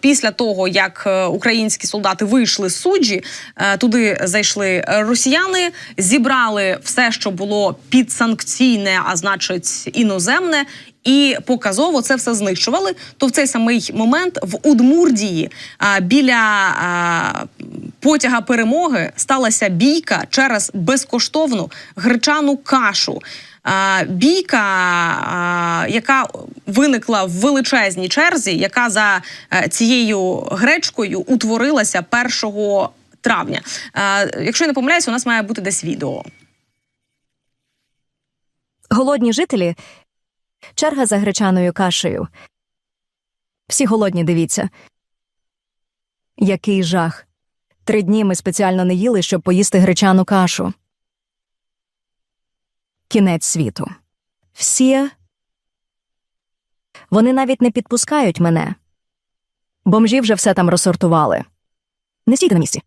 Після того, як е, українські солдати вийшли з суджі, е, туди зайшли росіяни, зібрали все, що було підсанкційне, а значить іноземне, і показово це все знищували. То в цей самий момент в Удмурдії біля потяга перемоги сталася бійка через безкоштовну гречану кашу. Бійка, яка виникла в величезній черзі, яка за е, цією гречкою утворилася 1 травня. Якщо я не помиляюся, у нас має бути десь відео. Голодні жителі. Черга за гречаною кашею. Всі голодні, дивіться. Який жах. Три дні ми спеціально не їли, щоб поїсти гречану кашу. Кінець світу. Всі. Вони навіть не підпускають мене. Бомжі вже все там розсортували. Не стійте на місці.